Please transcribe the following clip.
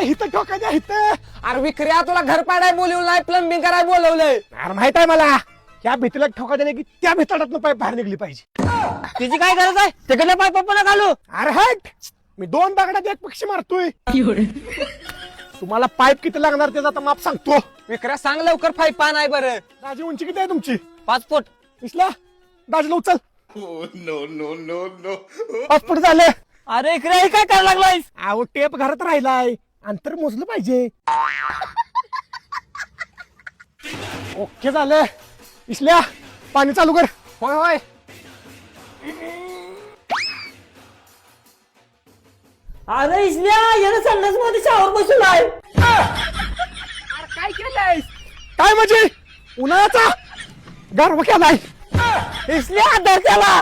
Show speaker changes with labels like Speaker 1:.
Speaker 1: अरे हिथं ठोकायचं हिथं
Speaker 2: अरे विक्रिया तुला घर पाडाय बोलवलंय प्लंबिंग कराय बोलवलंय.
Speaker 1: अरे माहीत आहे मला त्या भीतीला ठोका दिला की त्या भितडातनं पाईप बाहेर निघली पाहिजे.
Speaker 2: तिची काय गरज आहे? तिकडल्या पाय पप्पाला घालू.
Speaker 1: अरे हट! मी दोन दगडात एक पक्षी मारतोय. तुम्हाला पाईप किती लागणार त्याचा आता माप सांगतो.
Speaker 2: विक्रिया सांग लवकर फाय पान आहे बरं.
Speaker 1: दाजी उंची किती आहे तुमची?
Speaker 2: पाच फूट.
Speaker 1: दिसला? दाजीला उचल. पाच फूट झाले.
Speaker 2: अरे इकडे हे काय करायला लागलायस?
Speaker 1: अहो टेप घरात राहिलाय. अंतर मोजलं पाहिजे. ओके झालं. इसल्या पाणी चालू कर.
Speaker 2: होय होय. अरे इसल्या यानं संडासमध्ये शावर बसवलाय
Speaker 1: काय केलंय काय म्हणजे? उन्हाळ्याचा? गारवा केलाय.
Speaker 2: इसल्या आधार त्याला